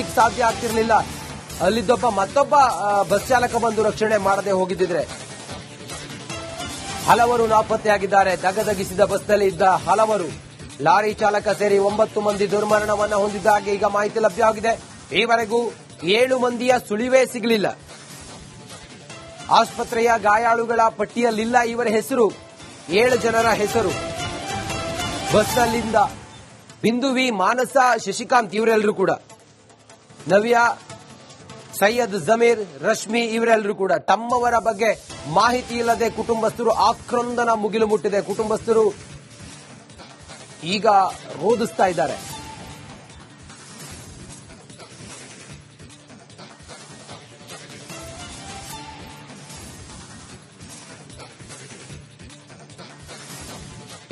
ಉಳಿಲಿಕ್ಕೆ ಸಾಧ್ಯ ಆಗ್ತಿರ್ಲಿಲ್ಲ. ಅಲ್ಲಿದ್ದೊಬ್ಬ ಮತ್ತೊಬ್ಬ ಬಸ್ ಚಾಲಕ ಬಂದು ರಕ್ಷಣೆ ಮಾಡದೆ ಹೋಗಿದ್ದಿದ್ರೆ. ಹಲವರು ನಾಪತ್ತೆಯಾಗಿದ್ದಾರೆ. ದಗದಗಿಸಿದ ಬಸ್ನಲ್ಲಿ ಇದ್ದ ಹಲವರು. ಲಾರಿ ಚಾಲಕ ಸೇರಿ ಒಂಬತ್ತು ಮಂದಿ ದುರ್ಮರಣವನ್ನ ಹೊಂದಿದ್ದಾಗಿ ಈಗ ಮಾಹಿತಿ ಲಭ್ಯವಾಗಿದೆ. ಈವರೆಗೂ ಏಳು ಮಂದಿಯ ಸುಳಿವೇ ಸಿಗಲಿಲ್ಲ. ಆಸ್ಪತ್ರೆಯ ಗಾಯಾಳುಗಳ ಪಟ್ಟಿಯಲ್ಲಿಲ್ಲ ಇವರ ಹೆಸರು. ಏಳು ಜನರ ಹೆಸರು. ಬಸ್ನಲ್ಲಿಂದ ಬಿಂದುವಿ, ಮಾನಸ, ಶಶಿಕಾಂತ್ ಇವರೆಲ್ಲರೂ ಕೂಡ. ನವ್ಯ, ಸೈಯದ್ ಜಮೀರ್, ರಶ್ಮಿ ಇವರೆಲ್ಲರೂ ಕೂಡ ತಮ್ಮವರ ಬಗ್ಗೆ ಮಾಹಿತಿ ಇಲ್ಲದೆ ಕುಟುಂಬಸ್ಥರು ಆಕ್ರಂದನ ಮುಗಿಲು ಮುಟ್ಟಿದೆ. ಕುಟುಂಬಸ್ಥರು ಈಗ ರೋಧಿಸ್ತಾ ಇದ್ದಾರೆ.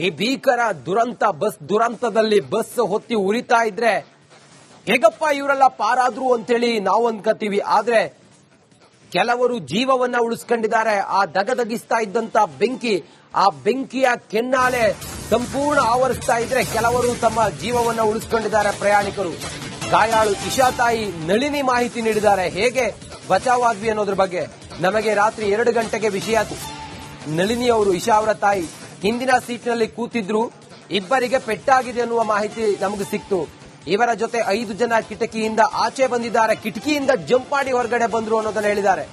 ಈ ಭೀಕರ ದುರಂತ, ಬಸ್ ದುರಂತದಲ್ಲಿ ಬಸ್ ಹೊತ್ತಿ ಉರಿತಾ ಇದ್ರೆ ಹೇಗಪ್ಪ ಇವರೆಲ್ಲ ಪಾರಾದ್ರು ಅಂತೇಳಿ ನಾವು ಅನ್ಕೋತೀವಿ ಆದ್ರೆ ಕೆಲವರು ಜೀವವನ್ನ ಉಳಿಸ್ಕೊಂಡಿದ್ದಾರೆ. ಆ ದಗದಗಿಸ್ತಾ ಇದ್ದಂತ ಬೆಂಕಿ, ಆ ಬೆಂಕಿಯ ಕೆನ್ನಾಲೆ ಸಂಪೂರ್ಣ ಆವರಿಸ್ತಾ ಇದ್ರೆ ಕೆಲವರು ತಮ್ಮ ಜೀವವನ್ನ ಉಳಿಸ್ಕೊಂಡಿದ್ದಾರೆ ಪ್ರಯಾಣಿಕರು. ಗಾಯಾಳು ಇಶಾ ತಾಯಿ ನಳಿನಿ ಮಾಹಿತಿ ನೀಡಿದ್ದಾರೆ. ಹೇಗೆ? ಬಚಾವಾದ್ವಿ ಅನ್ನೋದ್ರ ಬಗ್ಗೆ. ನಮಗೆ ರಾತ್ರಿ ಎರಡು ಗಂಟೆಗೆ ವಿಷಯ ನಳಿನಿ ಅವರು, ಇಶಾ ಅವರ ತಾಯಿ ಹಿಂದಿನ ಸೀಟ್ನಲ್ಲಿ ಕೂತಿದ್ರು. ಇಬ್ಬರಿಗೆ ಪೆಟ್ಟಾಗಿದೆ ಅನ್ನುವ ಮಾಹಿತಿ ನಮಗೆ ಸಿಕ್ತು. ಇವರ ಜೊತೆ ಐದು ಜನ ಕಿಟಕಿಯಿಂದ ಆಚೆ ಬಂದಿದ್ದಾರೆ. ಕಿಟಕಿಯಿಂದ ಜಂಪ್ ಮಾಡಿ ಹೊರಗಡೆ ಬಂದ್ರು ಅನ್ನೋದನ್ನ ಹೇಳಿದ್ದಾರೆ.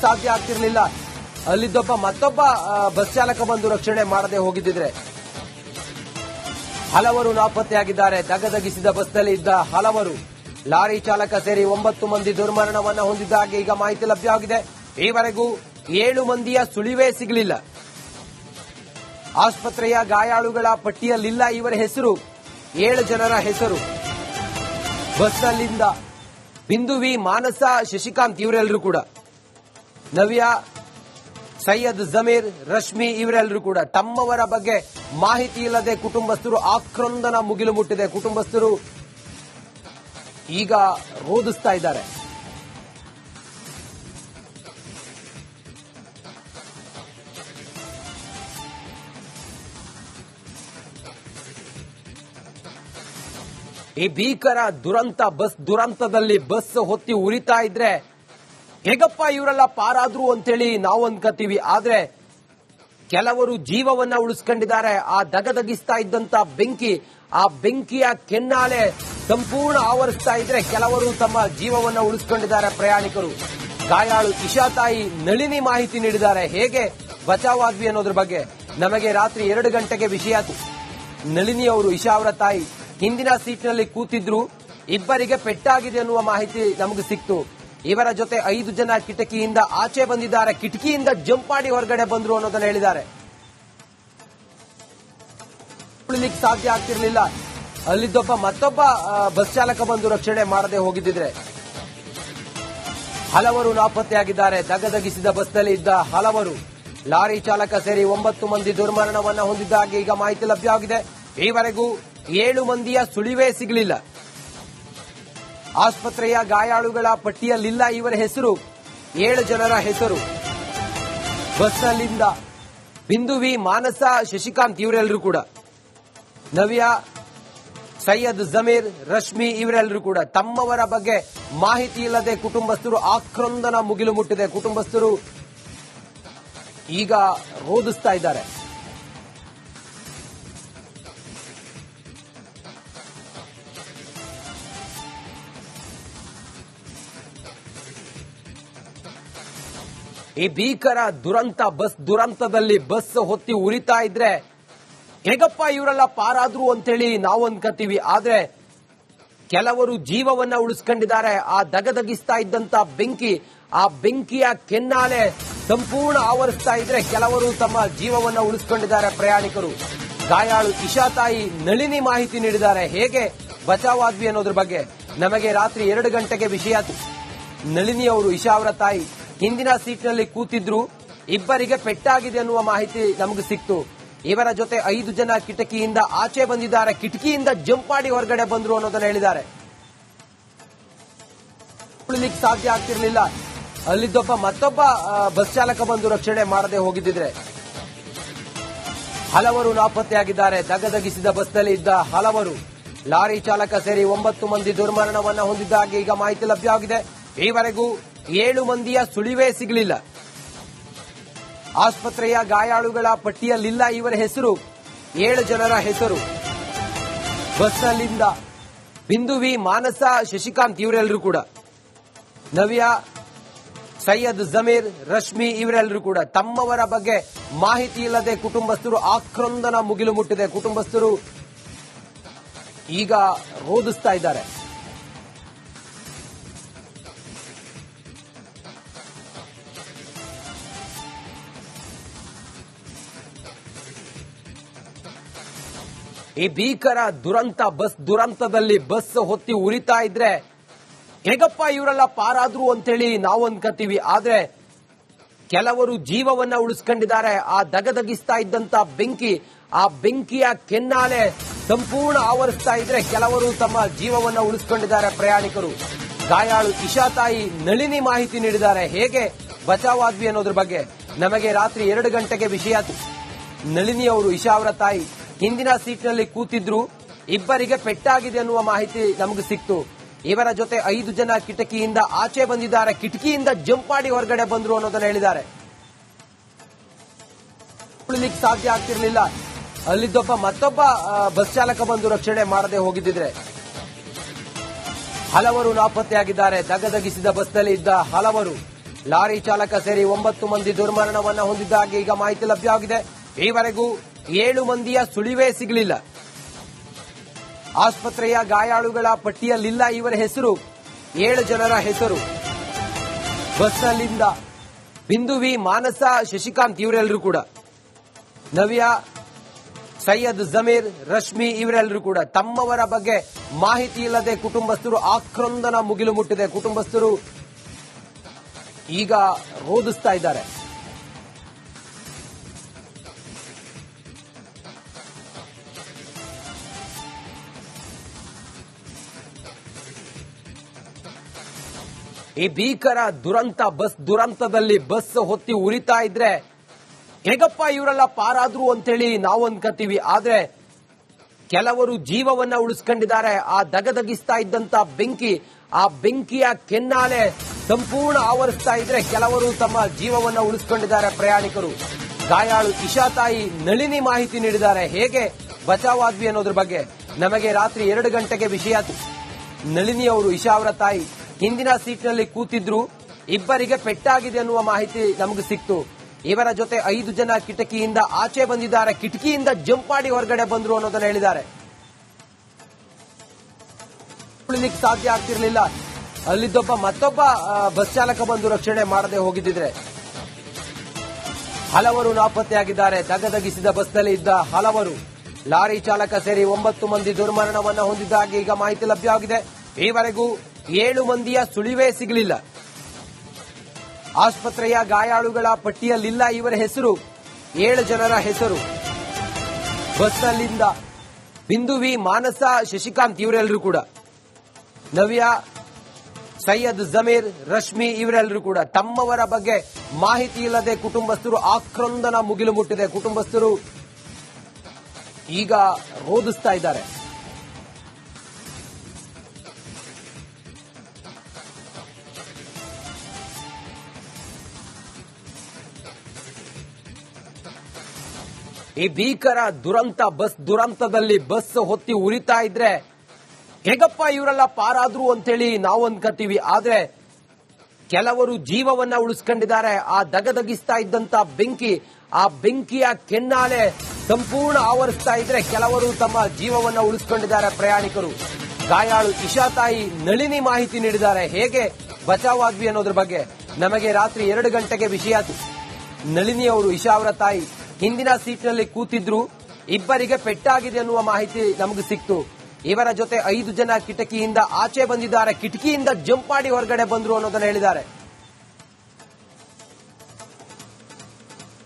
ಸಾಧ್ಯ ಆಗ್ತಿರ್ಲಿಲ್ಲ. ಅಲ್ಲಿದ್ದೊಬ್ಬ ಮತ್ತೊಬ್ಬ ಬಸ್ ಚಾಲಕ ಬಂದು ರಕ್ಷಣೆ ಮಾಡದೆ ಹೋಗಿದ್ದಿದ್ರೆ. ಹಲವರು ನಾಪತ್ತೆಯಾಗಿದ್ದಾರೆ. ದಗದಗಿಸಿದ ಬಸ್ನಲ್ಲಿ ಇದ್ದ ಹಲವರು. ಲಾರಿ ಚಾಲಕ ಸೇರಿ ಒಂಬತ್ತು ಮಂದಿ ದುರ್ಮರಣವನ್ನ ಹೊಂದಿದ್ದಾಗಿ ಈಗ ಮಾಹಿತಿ ಲಭ್ಯವಾಗಿದೆ. ಈವರೆಗೂ ಏಳು ಮಂದಿಯ ಸುಳಿವೇ ಸಿಗಲಿಲ್ಲ. ಆಸ್ಪತ್ರೆಯ ಗಾಯಾಳುಗಳ ಪಟ್ಟಿಯಲ್ಲಿಲ್ಲ ಇವರ ಹೆಸರು. ಏಳು ಜನರ ಹೆಸರು. ಬಸ್ನಲ್ಲಿಂದ ಬಿಂದುವಿ ಮಾನಸ, ಶಶಿಕಾಂತ್ ಇವರೆಲ್ಲರೂ ಕೂಡ. ನವ್ಯ, ಸೈಯದ್ ಜಮೀರ್, ರಶ್ಮಿ ಇವರೆಲ್ಲರೂ ಕೂಡ. ತಮ್ಮವರ ಬಗ್ಗೆ ಮಾಹಿತಿ ಇಲ್ಲದೆ ಕುಟುಂಬಸ್ಥರು ಆಕ್ರಂದನ ಮುಗಿಲು ಮುಟ್ಟಿದೆ. ಕುಟುಂಬಸ್ಥರು ಈಗ ರೋಧಿಸ್ತಾ ಇದ್ದಾರೆ. ಈ ಭೀಕರ ದುರಂತ, ಬಸ್ ದುರಂತದಲ್ಲಿ ಬಸ್ ಹೊತ್ತಿ ಉರಿತಾ ಇದ್ರೆ ಹೇಗಪ್ಪ ಇವರೆಲ್ಲ ಪಾರಾದ್ರು ಅಂತೇಳಿ ನಾವು ಅನ್ಕೋತೀವಿ ಆದ್ರೆ ಕೆಲವರು ಜೀವವನ್ನ ಉಳಿಸ್ಕೊಂಡಿದ್ದಾರೆ. ಆ ದಗದಗಿಸ್ತಾ ಇದ್ದಂತ ಬೆಂಕಿ, ಆ ಬೆಂಕಿಯ ಕೆನ್ನಾಲೆ ಸಂಪೂರ್ಣ ಆವರಿಸ್ತಾ ಇದ್ರೆ ಕೆಲವರು ತಮ್ಮ ಜೀವವನ್ನ ಉಳಿಸ್ಕೊಂಡಿದ್ದಾರೆ ಪ್ರಯಾಣಿಕರು. ಗಾಯಾಳು ಇಶಾ ತಾಯಿ ನಳಿನಿ ಮಾಹಿತಿ ನೀಡಿದ್ದಾರೆ. ಹೇಗೆ? ಬಚಾವಾದ್ವಿ ಅನ್ನೋದ್ರ ಬಗ್ಗೆ. ನಮಗೆ ರಾತ್ರಿ ಎರಡು ಗಂಟೆಗೆ ವಿಷಯ. ನಳಿನಿ ಅವರು, ಇಶಾ ಅವರ ತಾಯಿ. ಹಿಂದಿನ ಸೀಟ್ನಲ್ಲಿ ಕೂತಿದ್ರು, ಇಬ್ಬರಿಗೆ ಪೆಟ್ಟಾಗಿದೆ ಅನ್ನುವ ಮಾಹಿತಿ ನಮಗೆ ಸಿಕ್ತು. ಇವರ ಜೊತೆ ಐದು ಜನ ಕಿಟಕಿಯಿಂದ ಆಚೆ ಬಂದಿದ್ದಾರೆ. ಕಿಟಕಿಯಿಂದ ಜಂಪ್ ಮಾಡಿ ಹೊರಗಡೆ ಬಂದ್ರು ಅನ್ನೋದನ್ನ ಹೇಳಿದ್ದಾರೆ. ಉಳಿಲಿಕ್ಕೆ ಸಾಧ್ಯ ಆಗ್ತಿರ್ಲಿಲ್ಲ. ಅಲ್ಲಿದ್ದೊಬ್ಬ ಮತ್ತೊಬ್ಬ ಬಸ್ ಚಾಲಕ ಬಂದು ರಕ್ಷಣೆ ಮಾಡದೆ ಹೋಗಿದ್ದಿದ್ರೆ. ಹಲವರು ನಾಪತ್ತೆಯಾಗಿದ್ದಾರೆ. ದಗದಗಿಸಿದ ಬಸ್ನಲ್ಲಿ ಇದ್ದ ಹಲವರು. ಲಾರಿ ಚಾಲಕ ಸೇರಿ ಒಂಬತ್ತು ಮಂದಿ ದುರ್ಮರಣವನ್ನ ಹೊಂದಿದ್ದಾಗಿ ಈಗ ಮಾಹಿತಿ ಲಭ್ಯವಾಗಿದೆ ಈವರೆಗೂ ಏಳು ಮಂದಿಯ ಸುಳಿವೇ ಸಿಗಲಿಲ್ಲ. ಆಸ್ಪತ್ರೆಯ ಗಾಯಾಳುಗಳ ಪಟ್ಟಿಯಲ್ಲಿಲ್ಲ ಇವರ ಹೆಸರು, ಏಳು ಜನರ ಹೆಸರು. ಬಸ್ನಲ್ಲಿಂದ ಬಿಂದುವಿ ಮಾನಸ, ಶಶಿಕಾಂತ್ ಇವರೆಲ್ಲರೂ ಕೂಡ. ನವ್ಯ, ಸೈಯದ್ ಜಮೀರ್, ರಶ್ಮಿ ಇವರೆಲ್ಲರೂ ಕೂಡ. ತಮ್ಮವರ ಬಗ್ಗೆ ಮಾಹಿತಿ ಇಲ್ಲದೆ ಕುಟುಂಬಸ್ಥರು ಆಕ್ರಂದನ ಮುಗಿಲು ಮುಟ್ಟಿದೆ. ಕುಟುಂಬಸ್ಥರು ಈಗ ರೋಧಿಸ್ತಾ ಒಂಬತ್ತು ಈ ಭೀಕರ ದುರಂತ, ಬಸ್ ದುರಂತದಲ್ಲಿ ಬಸ್ ಹೊತ್ತಿ ಉರಿತಾ ಇದ್ರೆ ಹೇಗಪ್ಪ ಇವರೆಲ್ಲ ಪಾರಾದ್ರು ಅಂತೇಳಿ ನಾವು ಅನ್ಕೋತೀವಿ ಆದ್ರೆ ಕೆಲವರು ಜೀವವನ್ನ ಉಳಿಸ್ಕೊಂಡಿದ್ದಾರೆ. ಆ ದಗದಗಿಸ್ತಾ ಇದ್ದಂತ ಬೆಂಕಿ, ಆ ಬೆಂಕಿಯ ಕೆನ್ನಾಲೆ ಸಂಪೂರ್ಣ ಆವರಿಸ್ತಾ ಇದ್ರೆ ಕೆಲವರು ತಮ್ಮ ಜೀವವನ್ನ ಉಳಿಸ್ಕೊಂಡಿದ್ದಾರೆ ಪ್ರಯಾಣಿಕರು. ಗಾಯಾಳು ಇಶಾ ತಾಯಿ ನಳಿನಿ ಮಾಹಿತಿ ನೀಡಿದ್ದಾರೆ. ಹೇಗೆ ಬಚಾವಾದ್ವಿ ಅನ್ನೋದ್ರ ಬಗ್ಗೆ ನಮಗೆ ರಾತ್ರಿ ಎರಡು ಗಂಟೆಗೆ ವಿಷಯ. ನಳಿನಿ ಅವರು, ಇಶಾ ಅವರ ತಾಯಿ ಹಿಂದಿನ ಸೀಟ್ನಲ್ಲಿ ಕೂತಿದ್ರು, ಇಬ್ಬರಿಗೆ ಪೆಟ್ಟಾಗಿದೆ ಅನ್ನುವ ಮಾಹಿತಿ ನಮಗೆ ಸಿಕ್ತು. ಇವರ ಜೊತೆ ಐದು ಜನ ಕಿಟಕಿಯಿಂದ ಆಚೆ ಬಂದಿದ್ದಾರೆ. ಕಿಟಕಿಯಿಂದ ಜಂಪ್ ಮಾಡಿ ಹೊರಗಡೆ ಬಂದ್ರು ಅನ್ನೋದನ್ನ ಹೇಳಿದ್ದಾರೆ. ಉಳಿಲಿಕ್ಕೆ ಸಾಧ್ಯ ಆಗ್ತಿರ್ಲಿಲ್ಲ. ಅಲ್ಲಿದ್ದೊಬ್ಬ ಮತ್ತೊಬ್ಬ ಬಸ್ ಚಾಲಕ ಬಂದು ರಕ್ಷಣೆ ಮಾಡದೆ ಹೋಗಿದ್ದಿದ್ರೆ. ಹಲವರು ನಾಪತ್ತೆಯಾಗಿದ್ದಾರೆ. ದಗದಗಿಸಿದ ಬಸ್ನಲ್ಲಿ ಇದ್ದ ಹಲವರು. ಲಾರಿ ಚಾಲಕ ಸೇರಿ ಒಂಬತ್ತು ಮಂದಿ ದುರ್ಮರಣವನ್ನ ಹೊಂದಿದ್ದಾಗಿ ಈಗ ಮಾಹಿತಿ ಲಭ್ಯವಾಗಿದೆ ಈವರೆಗೂ ಏಳು ಮಂದಿಯ ಸುಳಿವೇ ಸಿಗಲಿಲ್ಲ. ಆಸ್ಪತ್ರೆಯ ಗಾಯಾಳುಗಳ ಪಟ್ಟಿಯಲ್ಲಿಲ್ಲ ಇವರ ಹೆಸರು, ಏಳು ಜನರ ಹೆಸರು. ಬಸ್ನಲ್ಲಿಂದ ಬಿಂದುವಿ ಮಾನಸ, ಶಶಿಕಾಂತ್ ಇವರೆಲ್ಲರೂ ಕೂಡ. ನವ್ಯ, ಸೈಯದ್ ಜಮೀರ್, ರಶ್ಮಿ ಇವರೆಲ್ಲರೂ ಕೂಡ. ತಮ್ಮವರ ಬಗ್ಗೆ ಮಾಹಿತಿ ಇಲ್ಲದೆ ಕುಟುಂಬಸ್ಥರು ಆಕ್ರಂದನ ಮುಗಿಲು ಮುಟ್ಟಿದೆ. ಕುಟುಂಬಸ್ಥರು ಈಗ ರೋಧಿಸ್ತಾ ಇದ್ದಾರೆ. ಈ ಭೀಕರ ದುರಂತ, ಬಸ್ ದುರಂತದಲ್ಲಿ ಬಸ್ ಹೊತ್ತಿ ಉರಿತಾ ಇದ್ರೆ ಹೇಗಪ್ಪ ಇವರೆಲ್ಲ ಪಾರಾದ್ರು ಅಂತೇಳಿ ನಾವು ಅನ್ಕೋತೀವಿ ಆದ್ರೆ ಕೆಲವರು ಜೀವವನ್ನ ಉಳಿಸ್ಕೊಂಡಿದ್ದಾರೆ. ಆ ದಗದಗಿಸ್ತಾ ಇದ್ದಂತ ಬೆಂಕಿ, ಆ ಬೆಂಕಿಯ ಕೆನ್ನಾಲೆ ಸಂಪೂರ್ಣ ಆವರಿಸ್ತಾ ಇದ್ರೆ ಕೆಲವರು ತಮ್ಮ ಜೀವವನ್ನ ಉಳಿಸ್ಕೊಂಡಿದ್ದಾರೆ ಪ್ರಯಾಣಿಕರು. ಗಾಯಾಳು ಇಶಾ ತಾಯಿ ನಳಿನಿ ಮಾಹಿತಿ ನೀಡಿದ್ದಾರೆ. ಹೇಗೆ ಬಚಾವಾದ್ವಿ ಅನ್ನೋದ್ರ ಬಗ್ಗೆ ನಮಗೆ ರಾತ್ರಿ ಎರಡು ಗಂಟೆಗೆ ವಿಷಯ. ನಳಿನಿ ಅವರು, ಇಶಾ ಅವರ ತಾಯಿ ಹಿಂದಿನ ಸೀಟ್ನಲ್ಲಿ ಕೂತಿದ್ರು, ಇಬ್ಬರಿಗೆ ಪೆಟ್ಟಾಗಿದೆ ಅನ್ನುವ ಮಾಹಿತಿ ನಮಗೆ ಸಿಕ್ತು. ಇವರ ಜೊತೆ ಐದು ಜನ ಕಿಟಕಿಯಿಂದ ಆಚೆ ಬಂದಿದ್ದಾರೆ. ಕಿಟಕಿಯಿಂದ ಜಂಪ್ ಮಾಡಿ ಹೊರಗಡೆ ಬಂದ್ರು ಅನ್ನೋದನ್ನ ಹೇಳಿದ್ದಾರೆ. ಉಳಿಲಿಕ್ಕೆ ಸಾಧ್ಯ ಆಗ್ತಿರ್ಲಿಲ್ಲ. ಅಲ್ಲಿದ್ದೊಬ್ಬ ಮತ್ತೊಬ್ಬ ಬಸ್ ಚಾಲಕ ಬಂದು ರಕ್ಷಣೆ ಮಾಡದೆ ಹೋಗಿದ್ದಿದ್ರೆ. ಹಲವರು ನಾಪತ್ತೆಯಾಗಿದ್ದಾರೆ. ದಗದಗಿಸಿದ ಬಸ್ನಲ್ಲಿ ಇದ್ದ ಹಲವರು. ಲಾರಿ ಚಾಲಕ ಸೇರಿ ಒಂಬತ್ತು ಮಂದಿ ದುರ್ಮರಣವನ್ನ ಹೊಂದಿದ್ದಾಗಿ ಈಗ ಮಾಹಿತಿ ಲಭ್ಯವಾಗಿದೆ ಈವರೆಗೂ ಏಳು ಮಂದಿಯ ಸುಳಿವೇ ಸಿಗಲಿಲ್ಲ. ಆಸ್ಪತ್ರೆಯ ಗಾಯಾಳುಗಳ ಪಟ್ಟಿಯಲ್ಲಿಲ್ಲ ಇವರ ಹೆಸರು, ಏಳು ಜನರ ಹೆಸರು. ಬಸ್ನಲ್ಲಿಂದ ಬಿಂದುವಿ ಮಾನಸ, ಶಶಿಕಾಂತ್ ಇವರೆಲ್ಲರೂ ಕೂಡ. ನವ್ಯ, ಸೈಯದ್ ಜಮೀರ್, ರಶ್ಮಿ ಇವರೆಲ್ಲರೂ ಕೂಡ. ತಮ್ಮವರ ಬಗ್ಗೆ ಮಾಹಿತಿ ಇಲ್ಲದೆ ಕುಟುಂಬಸ್ಥರು ಆಕ್ರಂದನ ಮುಗಿಲು ಮುಟ್ಟಿದೆ. ಕುಟುಂಬಸ್ಥರು ಈಗ ರೋಧಿಸ್ತಾ ಇದ್ದಾರೆ. ಈ ಭೀಕರ ದುರಂತ, ಬಸ್ ದುರಂತದಲ್ಲಿ ಬಸ್ ಹೊತ್ತಿ ಉರಿತಾ ಇದ್ರೆ ಹೇಗಪ್ಪ ಇವರೆಲ್ಲ ಪಾರಾದ್ರು ಅಂತೇಳಿ ನಾವು ಅನ್ಕೋತೀವಿ ಆದ್ರೆ ಕೆಲವರು ಜೀವವನ್ನ ಉಳಿಸ್ಕೊಂಡಿದ್ದಾರೆ. ಆ ದಗದಗಿಸ್ತಾ ಇದ್ದಂತ ಬೆಂಕಿ, ಆ ಬೆಂಕಿಯ ಕೆನ್ನಾಲೆ ಸಂಪೂರ್ಣ ಆವರಿಸ್ತಾ ಇದ್ರೆ ಕೆಲವರು ತಮ್ಮ ಜೀವವನ್ನ ಉಳಿಸ್ಕೊಂಡಿದ್ದಾರೆ ಪ್ರಯಾಣಿಕರು. ಗಾಯಾಳು ಇಶಾ ತಾಯಿ ನಳಿನಿ ಮಾಹಿತಿ ನೀಡಿದ್ದಾರೆ. ಹೇಗೆ ಬಚಾವಾದ್ವಿ ಅನ್ನೋದ್ರ ಬಗ್ಗೆ ನಮಗೆ ರಾತ್ರಿ ಎರಡು ಗಂಟೆಗೆ ವಿಷಯ. ನಳಿನಿ ಅವರು, ಇಶಾ ಅವರ ತಾಯಿ ಹಿಂದಿನ ಸೀಟ್ನಲ್ಲಿ ಕೂತಿದ್ರು, ಇಬ್ಬರಿಗೆ ಪೆಟ್ಟಾಗಿದೆ ಅನ್ನುವ ಮಾಹಿತಿ ನಮಗೆ ಸಿಕ್ತು. ಇವರ ಜೊತೆ ಐದು ಜನ ಕಿಟಕಿಯಿಂದ ಆಚೆ ಬಂದಿದ್ದಾರೆ. ಕಿಟಕಿಯಿಂದ ಜಂಪ್ ಮಾಡಿ ಹೊರಗಡೆ ಬಂದ್ರು ಅನ್ನೋದನ್ನ ಹೇಳಿದ್ದಾರೆ. ಸಾಧ್ಯ ಆಗ್ತಿರ್ಲಿಲ್ಲ. ಅಲ್ಲಿದ್ದೊಬ್ಬ ಮತ್ತೊಬ್ಬ ಬಸ್ ಚಾಲಕ ಬಂದು ರಕ್ಷಣೆ ಮಾಡದೆ ಹೋಗಿದ್ದಿದ್ರೆ. ಹಲವರು ನಾಪತ್ತೆಯಾಗಿದ್ದಾರೆ. ದಗದಗಿಸಿದ ಬಸ್ನಲ್ಲಿ ಇದ್ದ ಹಲವರು. ಲಾರಿ ಚಾಲಕ ಸೇರಿ ಒಂಬತ್ತು ಮಂದಿ ದುರ್ಮರಣವನ್ನು ಹೊಂದಿದ್ದಾಗಿ ಈಗ ಮಾಹಿತಿ ಲಭ್ಯವಾಗಿದೆ ಈವರೆಗೂ ಏಳು ಮಂದಿಯ ಸುಳಿವೇ ಸಿಗಲಿಲ್ಲ. ಆಸ್ಪತ್ರೆಯ ಗಾಯಾಳುಗಳ ಪಟ್ಟಿಯಲ್ಲಿಲ್ಲ ಇವರ ಹೆಸರು, ಏಳು ಜನರ ಹೆಸರು. ಬಸ್ನಲ್ಲಿಂದ ಬಿಂದುವಿ ಮಾನಸ, ಶಶಿಕಾಂತ್ ಇವರೆಲ್ಲರೂ ಕೂಡ. ನವ್ಯ, ಸೈಯದ್ ಜಮೀರ್, ರಶ್ಮಿ ಇವರೆಲ್ಲರೂ ಕೂಡ. ತಮ್ಮವರ ಬಗ್ಗೆ ಮಾಹಿತಿ ಇಲ್ಲದೆ ಕುಟುಂಬಸ್ಥರು ಆಕ್ರಂದನ ಮುಗಿಲು ಮುಟ್ಟಿದೆ. ಕುಟುಂಬಸ್ಥರು ಈಗ ರೋಧಿಸ್ತಾ ಇದ್ದಾರೆ. ಈ ಭೀಕರ ದುರಂತ, ಬಸ್ ದುರಂತದಲ್ಲಿ ಬಸ್ ಹೊತ್ತಿ ಉರಿತಾ ಇದ್ರೆ ಹೇಗಪ್ಪ ಇವರೆಲ್ಲ ಪಾರಾದ್ರು ಅಂತೇಳಿ ನಾವು ಅನ್ಕೋತೀವಿ ಆದ್ರೆ ಕೆಲವರು ಜೀವವನ್ನ ಉಳಿಸ್ಕೊಂಡಿದ್ದಾರೆ. ಆ ದಗದಗಿಸ್ತಾ ಇದ್ದಂತ ಬೆಂಕಿ, ಆ ಬೆಂಕಿಯ ಕೆನ್ನಾಲೆ ಸಂಪೂರ್ಣ ಆವರಿಸ್ತಾ ಇದ್ರೆ ಕೆಲವರು ತಮ್ಮ ಜೀವವನ್ನ ಉಳಿಸ್ಕೊಂಡಿದ್ದಾರೆ ಪ್ರಯಾಣಿಕರು. ಗಾಯಾಳು ಇಶಾ ತಾಯಿ ನಳಿನಿ ಮಾಹಿತಿ ನೀಡಿದ್ದಾರೆ. ಹೇಗೆ? ಬಚಾವಾದ್ವಿ ಅನ್ನೋದ್ರ ಬಗ್ಗೆ. ನಮಗೆ ರಾತ್ರಿ ಎರಡು ಗಂಟೆಗೆ ವಿಷಯ. ನಳಿನಿ ಅವರು, ಇಶಾ ಅವರ ತಾಯಿ. ಹಿಂದಿನ ಸೀಟ್ನಲ್ಲಿ ಕೂತಿದ್ರು, ಇಬ್ಬರಿಗೆ ಪೆಟ್ಟಾಗಿದೆ ಅನ್ನುವ ಮಾಹಿತಿ ನಮಗೆ ಸಿಕ್ತು. ಇವರ ಜೊತೆ ಐದು ಜನ ಕಿಟಕಿಯಿಂದ ಆಚೆ ಬಂದಿದ್ದಾರೆ. ಕಿಟಕಿಯಿಂದ ಜಂಪ್ ಮಾಡಿ ಹೊರಗಡೆ ಬಂದ್ರು ಅನ್ನೋದನ್ನ ಹೇಳಿದ್ದಾರೆ.